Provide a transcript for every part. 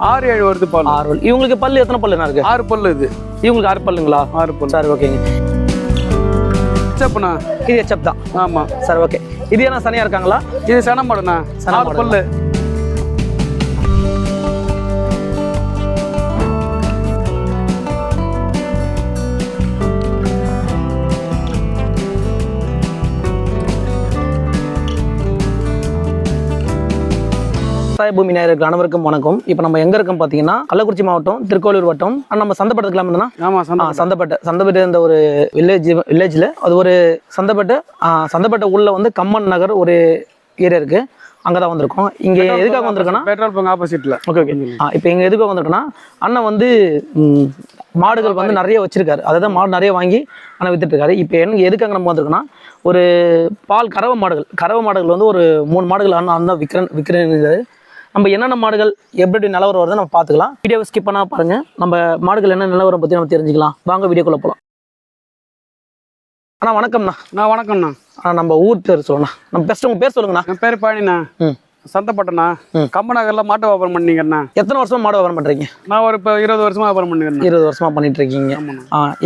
ஆறு ஏழு வருது பால் ஆறு பல். இவங்களுக்கு பல்லு எத்தனை பல்லுண்ணா இருக்கு? ஆறு பல்லு இது. இவங்களுக்கு ஆறு பல்லுங்களா? ஆறு பல்லு. சரி ஓகேங்க. செப்புண்ணா இது எச்சப் தான். ஆமா. சரி ஓகே. இது என்ன சனியா இருக்காங்களா? இது சனமாடுண்ணா. சன ஆறு. பல்லு. விவசாய பூமி நேயர்கள் அனைவருக்கும் வணக்கம். இப்போ நம்ம எங்க இருக்கோம் பார்த்தீங்கன்னா கள்ளக்குறிச்சி மாவட்டம் திருக்கோளூர் வட்டம். நம்ம சந்தப்பட்டத்துக்கு இருந்தோம்னா ஆமா சந்தப்பட்டை. சந்தப்பட்டை. இந்த ஒரு வில்லேஜ் வில்லேஜில் அது ஒரு சந்தப்பட்டை சந்தப்பட்டை உள்ள வந்து கம்மன் நகர் ஒரு ஏரியா இருக்கு. அங்கே தான் வந்திருக்கோம். இங்கே எதுக்காக வந்திருக்கோன்னா பெட்ரோல் பங்க் ஆப்போசிட்ல ஓகே ஓகே. இப்போ இங்கே எதுக்காக வந்திருக்கோன்னா அண்ணன் வந்து மாடுகள் வந்து நிறைய வச்சிருக்காரு. அதாவது மாடு நிறைய வாங்கி அண்ணன் வித்துட்டு இருக்காரு இப்போ என்ன எதுக்காக நம்ம வந்திருக்கோன்னா ஒரு பால் கறவை மாடுகள். கறவை மாடுகள் வந்து ஒரு மூணு மாடுகள் அண்ணன் அண்ணன் விற்கிறேன் விற்கிறேன்னு நம்ம என்னென்ன மாடுகள் எப்படி நிலவரம் வருதுன்னு நம்ம பார்த்துக்கலாம். வீடியோவை ஸ்கிப் பண்ணா பாருங்க. நம்ம மாடுகள் என்ன நிலவரம் பற்றி நம்ம தெரிஞ்சுக்கலாம். வாங்க வீடியோக்குள்ள போகலாம் அண்ணா வணக்கம்ண்ணா. நான் வணக்கம்ண்ணா. அண்ணா நம்ம ஊர் பேர் சொல்லணும்ண்ணா நம்ம பெஸ்ட் உங்கள் பேர் சொல்லுங்கண்ணா. என் பேர் பழனிண்ணா ம். சந்தப்பட்டண்ணா ம். கம்பநகர்ல மாட்டு வியாபாரம் பண்ணீங்கண்ணா? எத்தனை வருஷமா மாடு வியாபாரம் பண்ணுறீங்க நான் ஒரு இப்போ இருபது வருஷமா வியாபாரம் பண்ணிக்கிறேன் இருபது வருஷமா பண்ணிட்டு இருக்கீங்க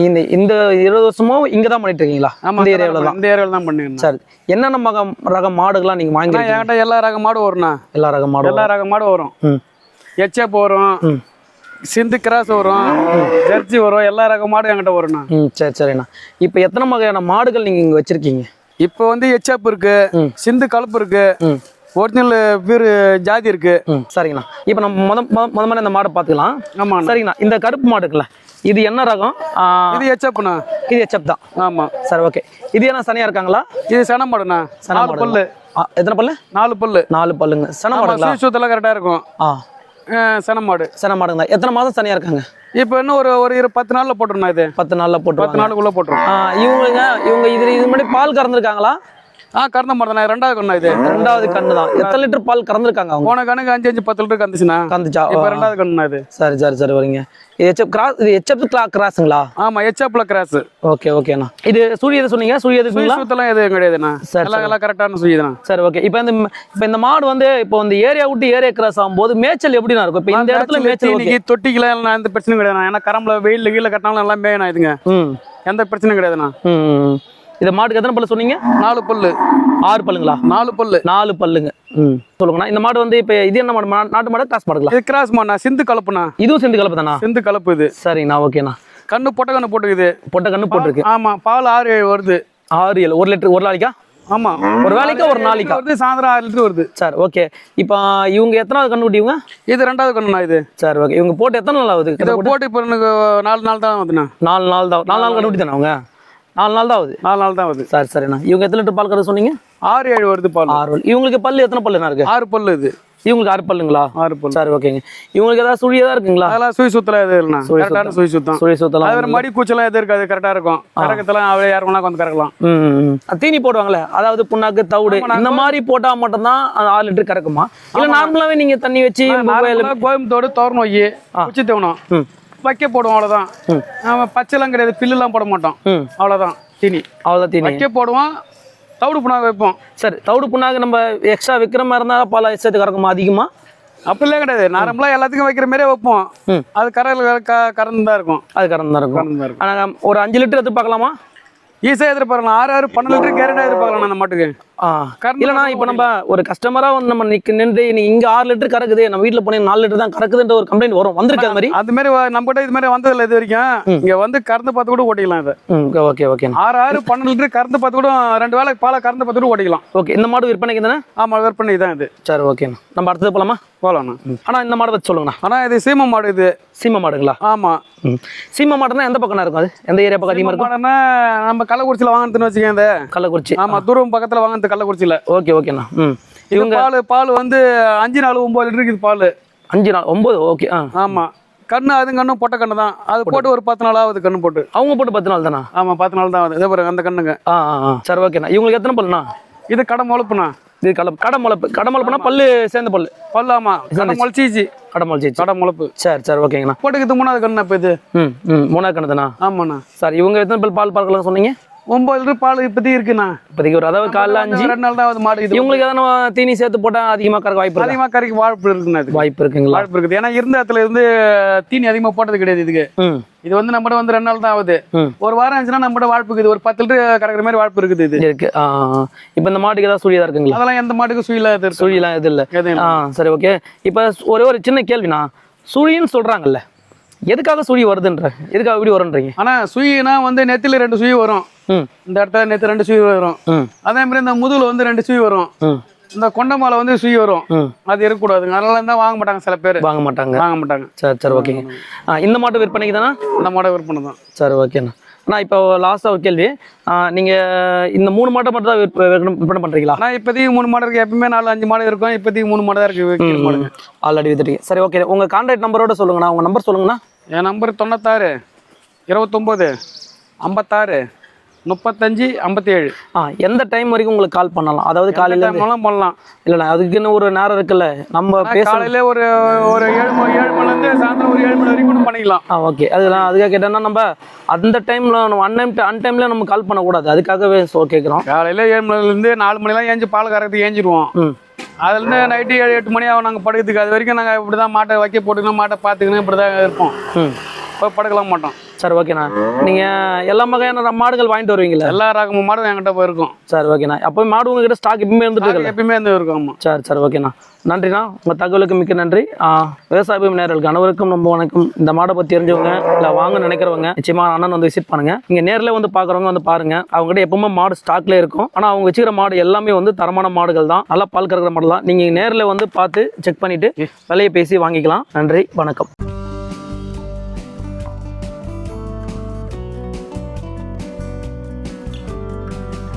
இந்த இந்த இருபது வருஷமும் இங்க தான் பண்ணிட்டு இருக்கீங்களா ஆமா இந்த ஏரியாவில் தான்? இந்த ஏரியாவில் தான் பண்ணிக்கிறேன் சரி. என்னென்ன மக ரக மாடுகள்லாம் நீங்க வாங்கிருக்கீங்க என்கிட்ட எல்லா ரக மாடு வரும்ண்ணா. எல்லா ரக மாடும் எல்லா ரக மாடு வரும். எச்எப் வரும். சிந்து கிராஸ் வரும். ஜெர்சி வரும். எல்லா ரக மாடும் என்கிட்ட வரும்ண்ணா. ம் சரி சரிண்ணா. இப்போ எத்தனை வகையான மாடுகள் நீங்க இங்க வச்சிருக்கீங்க? இப்போ வந்து எச்எப் இருக்கு. சிந்து கலப்பு இருக்கு. ஒரிஜினல் பீர் ஜாதி இருக்கு. சரிங்கண்ணா. இப்போ நம்ம முத முத முத மாதிரி இந்த மாடை பார்த்துக்கலாம் ஆமாண்ணா. சரிங்கண்ணா. இந்த கருப்பு மாடு இருக்குல்ல இது என்ன ரகம்? இது எச்எப்ண்ணா இது எச்சப் தான். ஆமா. சரி ஓகே இது என்ன சனியா இருக்காங்களா? இது சன மாடுண்ணா. சன மாடு பல்லு. எத்தனை பல்லு? நாலு பல்லு. நாலு பல்லுங்க. சன மாடுங்களா? சூசூத்தெல்லாம் கரெக்டா இருக்கும். ஆ. சன மாடு. சன மாடுங்களா? எத்தனை மாதம் சனியா இருக்காங்க? இப்போ இன்னும் ஒரு ஒரு இரு பத்து நாள்ல போட்டுருண்ணா இது. பத்து நாள்ல போட்டு பத்து நாளுக்குள்ள போட்டுரும் ஆ, இவங்களுங்க இவங்க இது இது முன்னாடி பால் கறந்துருக்காங்களா? ஆ கறந்த மாடு தானே. ரெண்டாவது கண்ணா இது? ரெண்டாவது கண்ணு தான். எத்தனை லிட்டர் பால் கறந்துருக்காங்க அவங்க? போன கணக்கு அஞ்சு அஞ்சு பத்து லிட்டர் கந்துச்சுண்ணா கறந்துச்சா? இப்போ ரெண்டாவது கண்ணுண்ணா இது. சரி சரி சரி வரீங்க. ஹெச்எப் கிராஸ் இது ஹெச்எப் கிளா கிராஸுங்களா ஆமா எச்எப்ல கிராஸ் ஓகே ஓகேண்ணா இது சூரிய சொன்னீங்க? சூரிய சூத்தெல்லாம் எதுவும் கிடையாதுண்ணா. சரி, எல்லாம் எல்லாம் கரெக்டான சுயிதுண்ணா சரி ஓகே. இப்போ இந்த இப்போ இந்த மாடு வந்து இப்போ இந்த ஏரியா விட்டு ஏரியா கிராஸ் ஆகும்போது மேய்ச்சல் எப்படிண்ணா இருக்கும்? இப்போ இந்த இடத்துல மேய்ச்சல் தொட்டிக்கெல்லாம் எல்லாம் எந்த பிரச்சனையும் கிடையாதுண்ணா. ஏன்னா கரம்புல வெயில் கீழே கட்டினாலும் எல்லாம் மேயணும் இதுங்க. எந்த பிரச்சனையும் கிடையாதுண்ணா. இந்த மாட்டுக்கு எத்தனை பல்லு சொன்னீங்க? நாலு பல்லு. ஆறு பல்லுங்களா? நாலு பல்லு. நாலு பல்லுங்க. ம். சொல்லுங்கண்ணா இந்த மாடு வந்து இப்போ இது என்ன மாடு? நாட்டு மாடு கிராஸ் மாடுங்களா? இது கிராஸ் மாடுண்ணா சிந்து கலப்புண்ணா. இதுவும் சேர்ந்து கலப்பு தானா? சிந்து கலப்பு இது. சரிங்கண்ணா ஓகேண்ணா. கண்ணு பொட்டை கண்ணு போட்டுக்குது பொட்டை கண்ணு போட்டிருக்கு. ஆமா பால் ஆறு ஏழு வருது. ஆறு ஏழு. ஒரு லிட்டர் ஒரு நாளைக்கா? ஆமா. ஒரு வேலைக்கா ஒரு நாளைக்கா? வருது சாயந்தரம் ஆறு லிட்டர் வருது. சரி ஓகே. இப்போ இவங்க எத்தனாவது கண்டுபிடி இவங்க இது ரெண்டாவது கண்ணுண்ணா இது. சரி ஓகே. இவங்க போட்டு எத்தனை நாள் ஆகுது? இதை போட்டு? இப்போ நாலு நாள் தான் வருதுண்ணா நாலு நாள் தான் நாலு நாள் கண்டுபிடி தானே அவங்க? நாலு நாள் தான் ஆகுது. நாலு நாள் தான் வருது சரி சரிண்ணா. இவங்க எத்தனை லிட்டர் பால் கறக்க சொன்னீங்க? ஆறு ஏழு வருது பால். ஆறு பல் இவங்களுக்கு பல்லு எத்தனை பல்லுண்ணா இருக்கு? ஆறு பல்லு இது. இவங்களுக்கு ஆறு பல்லுங்களா? ஆறு பல்லு. சரி ஓகேங்க. இவங்களுக்கு ஏதாவது சுழி ஏதாவது இருக்குங்களா? அதெல்லாம் சுய் சுத்தலாம் எதுவும் இல்லைண்ணா. சுழி கரெக்டான சுய் சுத்தம். சுழி சுத்தலாம். அது மடி கூச்சலாம் எதுவும் இருக்காது. கரெக்டா இருக்கும். கறக்கத்தெல்லாம் அவரே யார் வேணா வந்து கறக்கலாம். தீனி போடுவாங்களே அதாவது புண்ணாக்கு தவிடு இந்த மாதிரி போட்டா மட்டும்தான் அந்த ஆறு லிட்டர் கறக்குமா? இல்ல நார்மலாவே நீங்க தண்ணி வச்சு கோயம்புத்தோடு தோரணம் ஒய்யி உச்சி தேவனம். வைக்க போடுவோம் அவ்வளவுதான். ம். நாம பச்சைலாம் கிடையாது பில்லுலாம் போட மாட்டோம். ம். அவ்வளவுதான். தீனி. அவ்வளோதான் தீனி. வைக்க போடுவோம் தவிடு புண்ணாக்கு வைப்போம். சரி தவிடு புண்ணாக்கு நம்ம எக்ஸ்ட்ரா விற்கிற மாதிரி இருந்தா பால் சேர்த்து கறக்குமா? அதிகமா? அப்படிலாம் கிடையாது. நார்மலா எல்லாத்துக்கும் வைக்கிற மாதிரியே வைப்போம். அது கரையில் கறந்து தான் இருக்கும். அது கறந்து தான் இருக்கும். கறந்து தான் இருக்கும். ஆனா ஒரு அஞ்சு லிட்டர் எதிர்பார்க்கலாமா ஈஸியாக எதிர்பார்க்கலாம். ஆறு ஆறு பன்னெண்டு லிட்டர் கேரண்டா எதிர்பார்க்கலாம் அந்த மாட்டுக்கு. இல்லைனா இப்போ நம்ம ஒரு கஸ்டமரா வந்து நம்ம நிக்க நின்று நீ இங்க ஆறு லிட்டர் கறக்குது நம்ம வீட்ல போனீங்க நாலு லிட்டர் தான் கறக்குதுன்ற ஒரு கம்ப்ளைண்ட் வரும். வந்திருக்கு அது மாதிரி? அது மாதிரி நம்ம கிட்ட இது மாதிரி வந்ததில்ல இது வரைக்கும். இங்க வந்து கறந்து பார்த்து கூட ஓட்டிக்கலாம் இதை. Okay okay. ஆறு ஆறு பன்னெண்டு லிட்டர் கறந்து பார்த்து கூட ரெண்டு வேளை பாலை கறந்து பார்த்து கூட ஓட்டிக்கலாம் ஓகே இந்த மாடு விற்பனைக்கு தானே? ஆமா விற்பனை இதான் இது. சரி ஓகேண்ணா. நம்ம அடுத்தது போலாமா? போகலாண்ணா ஆனா இந்த மாடை பத்தி சொல்லுங்கண்ணா. ஆனா இது சீம மாடு இது. சீமை மாடுங்களா? ஆமா. ம். சீமை மாடுனா எந்த பக்கம் இருக்கும் அது? எந்த ஏரியா பக்கம் அதிகமா இருக்கும்? நம்ம கள்ளக்குறிச்சியில வாங்கினதுன்னு வச்சுக்கேன் இந்த கள்ளக்குறிச்சி. ஆமா தூரம் பக்கத்துல வாங்கினது கள்ளக்குறிச்சியில. ஓகே ஓகேண்ணா. ம். இது பால் பால் வந்து அஞ்சு நாலு ஒன்பது லிட்டர் இருக்குது பால். அஞ்சு நாள் ஒம்பது? ஓகே ஆ. ஆமா. கண்ணு அது கண்ணும் பொட்டை கண்ணு தான். அது போட்டு. ஒரு பத்து நாள் ஆகுது கண்ணு போட்டு. அவங்க போட்டு பத்து நாள் தானா? ஆமா பத்து நாள் தான் ஆகுது. இதே பாருங்க அந்த கண்ணுங்க. ஆ ஆ சரி ஓகேண்ணா. இவங்களுக்கு எத்தனை பல்லுண்ணா? இது கடை முளைப்புண்ணா. இது கடை கடை முளைப்பு. கடை முளைப்புனா பல்லு சேர்ந்த பல்லு. பல்லு ஆமா. கடை முளைச்சிச்சு. கடை முளைச்சி கடை முளைப்பு. சரி சரி ஓகேங்கண்ணா. போட்டுக்கிறது மூணாவது கண்ணு இப்போ இது. ம் ம். மூணாவது கணக்கு தானா? ஆமாண்ணா. சார் இவங்க எத்தனை பல் பால் பார்க்கலாம் சொன்னீங்க? ஒன்பது லிட்டர் பால் இப்போதைக்கு இருக்குண்ணா. இப்போதைக்கு ஒரு அதாவது காலைல அஞ்சு? ரெண்டு நாள் தான் ஆகுது மாடு இது இவங்களுக்கு எதனா தீனி சேர்த்து போட்டா அதிகமா கறக்க வாய்ப்பு அதிகமாக கறிக்கு வாய்ப்பு இருக்குண்ணா இது வாய்ப்பு இருக்குங்களா? வாய்ப்பு இருக்குது. ஏன்னா இருந்த இடத்துல இருந்து தீனி அதிகமாக போட்டது கிடையாது இதுக்கு. இது வந்து நம்மகிட்ட வந்து ரெண்டு நாள் தான் ஆகுது. ஒரு வாரம் ஆச்சுன்னா நம்மகிட்ட வாழ்ப்பு இருக்குது. ஒரு பத்து லிட்டர் கறக்குற மாதிரி வாழ்ப்பு இருக்குது இது. இருக்கு. இப்ப இந்த மாட்டுக்கு ஏதாவது சுழியதா இருக்குங்களா? அதெல்லாம் எந்த மாட்டுக்கும் சுயில இது இருக்கு. சுழியெல்லாம் எதுவும் இல்லை. ஆ சரி ஓகே. இப்போ ஒரே ஒரு சின்ன கேள்விண்ணா. சுழின்னு சொல்றாங்கல்ல. எதுக்காக சுழி வருதுன்ற? எதுக்காக இப்படி வரும்ன்றீங்க? ஆனா சுயினா வந்து நெத்தில ரெண்டு சுயி வரும். இந்த இடத்துல நெத்து ரெண்டு சுயி வரும். அதே மாதிரி இந்த முதுகுல வந்து ரெண்டு சுயி வரும். இந்த கொண்டமால வந்து சுயி வரும். அது இருக்கக்கூடாதுங்க அதனால தான் வாங்க மாட்டாங்க சில பேர். வாங்க மாட்டாங்க. வாங்க மாட்டாங்க. சரி சரி ஓகேங்க. இந்த மாட்டு விற்பனைக்கு தானே? இந்த மாடை விற்பனை தான். சரி ஓகேண்ணா. அண்ணா இப்போ லாஸ்ட்டாக ஒரு கேள்வி. ஆ, நீங்க இந்த மூணு மாட்டை மட்டும் தான் விற்ப- விற்பனை விற்பனை பண்றீங்களா? ஆனா இப்போதைக்கு மூணு மாடு இருக்கு. எப்பவுமே நாலு அஞ்சு மாடு இருக்கும். இப்போதைக்கு மூணு மாடு தான் இருக்கு விக்கிற மாடுங்க. ஆல்ரெடி வித்துட்டீங்க. சரி ஓகே. உங்க கான்டாக்ட் நம்பரோட சொல்லுங்கண்ணா. உங்க நம்பர் சொல்லுங்கண்ணா. என் நம்பர் தொண்ணூத்தாறு இருபத்தொம்போது ஐம்பத்தாறு முப்பத்தஞ்சு ஐம்பத்தி ஏழு ஆ எந்த டைம் வரைக்கும் உங்களுக்கு கால் பண்ணலாம்? அதாவது காலையில பண்ணலாம். இல்லைண்ணா அதுக்குன்னு ஒரு நேரம் இருக்குல்ல நம்ம காலையில ஒரு ஒரு ஏழு மணி ஏழு மணிலேருந்து சாயந்தரம் ஒரு ஏழு மணி வரைக்கும் பண்ணிக்கலாம். ஆ ஓகே அதெல்லாம் அதுக்காக கேட்டேன்னா நம்ம அந்த டைம்ல நம்ம அன் டைம் அன் டைம்ல நம்ம கால் பண்ணக்கூடாது. அதுக்காகவே ஸோ கேட்குறோம் காலையில ஏழு மணிலேருந்து நாலு மணிலாம் ஏஞ்சி பால் கறக்கிறதுக்கு ஏஞ்சிருவோம். ம். அதுலேருந்து நைட்டு ஏழு எட்டு மணி ஆகும். நாங்கள் படுக்கிறதுக்கு. அது வரைக்கும் நாங்கள் இப்படி தான் மாட்டை வைக்க போட்டுக்கணும் மாட்டை பார்த்துக்கணும் இப்படி தான் இருப்போம் போய் படுக்கலாம் மாட்டோம். சரி ஓகேண்ணா நீங்க எல்லா வகையான மாடுகள் வாங்கிட்டு வருவீங்களா எல்லா ரகமும் மாடும் என்கிட்ட போயிருக்கும். சரி ஓகேண்ணா அப்போ மாடு உங்ககிட்ட ஸ்டாக் எப்பவுமே இருந்துட்டு இருக்குல்ல? எப்பயுமே இருந்து இருக்கும் சரி சரி ஓகேண்ணா நன்றிண்ணா. உங்கள் தகவலுக்கு மிக்க நன்றி. விவசாய பீம் நேயர்களுக்கு அனைவருக்கும் ரொம்ப வணக்கம். இந்த மாடை பற்றி தெரிஞ்சவங்க இல்லை வாங்க நினைக்கிறவங்க நிச்சயமா அண்ணன் வந்து விசிட் பண்ணுங்க. இங்கே நேரில் வந்து பார்க்குறவங்க வந்து பாருங்க. அவங்ககிட்ட எப்பவுமே மாடு ஸ்டாக்ல இருக்கும். ஆனால் அவங்க வச்சுக்கிற மாடு எல்லாமே வந்து தரமான மாடுகள் தான். நல்லா பால் கறக்கிற மாடு தான் நீங்கள் நேரில் வந்து பார்த்து செக் பண்ணிட்டு விலையை பேசி வாங்கிக்கலாம். நன்றி வணக்கம்.